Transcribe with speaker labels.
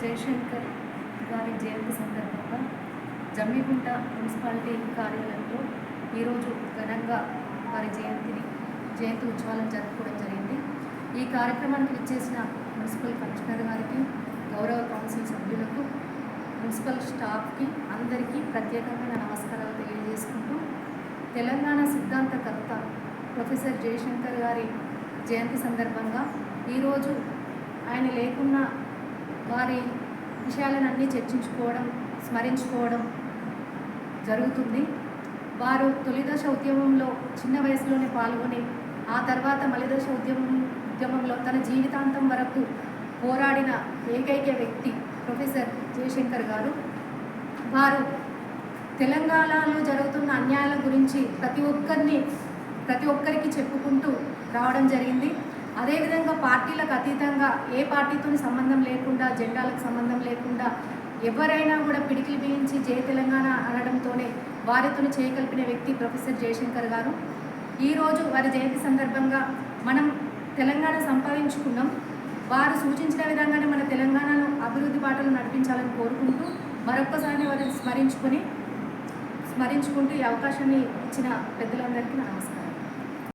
Speaker 1: జయశంకర్ గారి జయంతి సందర్భంగా జమ్మిగుంట మున్సిపాలిటీ కార్యాలయంలో ఈరోజు ఘనంగా వారి జయంతిని జయంతి ఉత్సవాలను జరుపుకోవడం జరిగింది. ఈ కార్యక్రమానికి విచ్చేసిన మున్సిపల్ కమిషనర్ గారికి గౌరవ కౌన్సిల్ సభ్యులకు మున్సిపల్ స్టాఫ్కి అందరికీ ప్రత్యేకమైన నమస్కారాలు తెలియజేసుకుంటూ తెలంగాణ సిద్ధాంతకర్త ప్రొఫెసర్ జయశంకర్ గారి జయంతి సందర్భంగా ఈరోజు ఆయన లేకున్నా వారి విషయాలన్నీ చర్చించుకోవడం స్మరించుకోవడం జరుగుతుంది. వారు తొలిదశ ఉద్యమంలో చిన్న వయసులోనే పాల్గొని ఆ తర్వాత మలిదశ ఉద్యమం ఉద్యమంలో తన జీవితాంతం వరకు పోరాడిన ఏకైక వ్యక్తి ప్రొఫెసర్ జయశంకర్ గారు. వారు తెలంగాణలో జరుగుతున్న అన్యాయాల గురించి ప్రతి ఒక్కరిని ప్రతి ఒక్కరికి చెప్పుకుంటూ రావడం జరిగింది. అదేవిధంగా పార్టీలకు అతీతంగా ఏ పార్టీతో సంబంధం లేకుండా జెండాలకు సంబంధం లేకుండా ఎవరైనా కూడా పిడికిలు బిగించి జయ తెలంగాణ అనడంతోనే వారితో చేయగలిపిన వ్యక్తి ప్రొఫెసర్ జయశంకర్ గారు. ఈరోజు వారి జయంతి సందర్భంగా మనం తెలంగాణ సంపాదించుకున్నాం. వారు సూచించిన విధంగానే మన తెలంగాణను అభివృద్ధి బాటలు నడిపించాలని కోరుకుంటూ మరొక్కసారి వారిని స్మరించుకొని స్మరించుకుంటూ ఈ అవకాశాన్ని ఇచ్చిన పెద్దలందరికీ నమస్కారం.